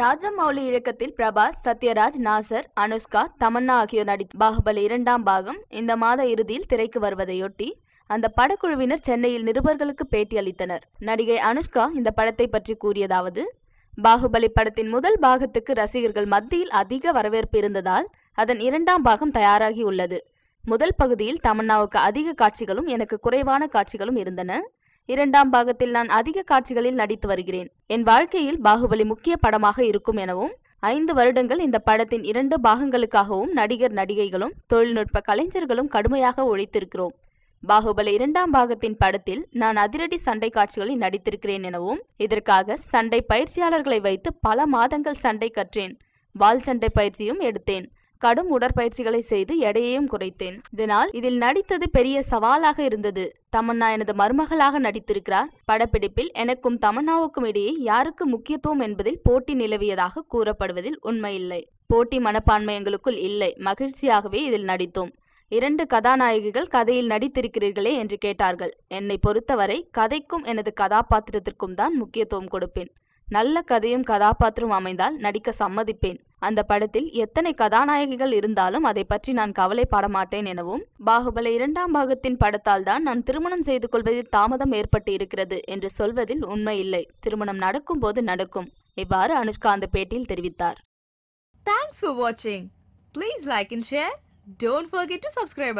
ராஜமௌலி இயக்கத்தில் பிரபாஸ் சத்யராஜ் நாசர் அனுஷ்கா தமன்னா ஆகியோர் நடித்த பாகுபலி இரண்டாம் பாகம் இந்த மாத இறுதியில் திரைக்கு வருவதையொட்டி அந்த படக்குழுவினர் சென்னையில் நிருபர்களுக்கு பேட்டி அளித்தனர். நடிகை அனுஷ்கா இந்த படத்தை பற்றி கூறியதாவது பாகுபலி படத்தின் முதல் பாகத்துக்கு ரசிகர்கள் மத்தியில் அதிக வரவேற்பு இருந்ததால் அதன் இரண்டாம் பாகம் தயாராகி உள்ளது. முதல் பகுதியில் தமன்னாவுக்கு அதிக காட்சிகளும் எனக்கு குறைவான காட்சிகளும் இருந்தன. இரண்டாம் பாகத்தில் நான் அதிக காட்சிகளில் நடித்து வருகிறேன். என் வாழ்க்கையில் பாகுபலி முக்கிய படமாக இருக்கும் எனவும் ஐந்து வருடங்கள் இந்த படத்தின் இரண்டு பாகங்களுக்காகவும் நடிகர் நடிகைகளும் தொழில்நுட்ப கலைஞர்களும் கடுமையாக உழைத்திருக்கிறோம் பாகுபலி இரண்டாம் பாகத்தின் படத்தில் நான் அதிரடி சண்டை காட்சிகளில் நடித்திருக்கிறேன் எனவும் இதற்காக சண்டை பயிற்சியாளர்களை வைத்து பல மாதங்கள் சண்டை கற்றேன். வால் சண்டை பயிற்சியும் எடுத்தேன். கடும் உடற்பயிற்சிகளை செய்து எடையையும் குறைத்தேன். இதனால் இதில் நடித்தது பெரிய சவாலாக இருந்தது. தமன்னா எனது மருமகளாக நடித்திருக்கிறார். படப்பிடிப்பில் எனக்கும் தமன்னாவுக்கும் இடையே யாருக்கு முக்கியத்துவம் என்பதில் போட்டி நிலவியதாக கூறப்படுவதில் உண்மையில்லை. போட்டி மனப்பான்மை எங்களுக்குள் இல்லை. மகிழ்ச்சியாகவே இதில் நடித்தோம். இரண்டு கதாநாயகிகள் கதையில் நடித்திருக்கிறீர்களே என்று கேட்டார்கள். என்னை பொறுத்தவரை கதைக்கும் எனது கதாபாத்திரத்திற்கும் தான் முக்கியத்துவம் கொடுப்பேன். நல்ல கதையும் கதாபாத்திரம் அமைந்தால் நடிக்க சம்மதிப்பேன். அந்த படத்தில் எத்தனை கதாநாயகிகள் இருந்தாலும் அதை பற்றி நான் கவலைப்பட மாட்டேன் எனவும் பாகுபலி இரண்டாம் பாகத்தின் படத்தால் தான் நான் திருமணம் செய்து கொள்வதில் தாமதம் ஏற்பட்டு இருக்கிறது என்று சொல்வதில் உண்மையில்லை திருமணம் நடக்கும் போது நடக்கும். இவ்வாறு அனுஷ்கா அந்த பேட்டியில் தெரிவித்தார். தேங்க்ஸ் ஃபார் வாட்சிங் please like and share Don't forget to subscribe.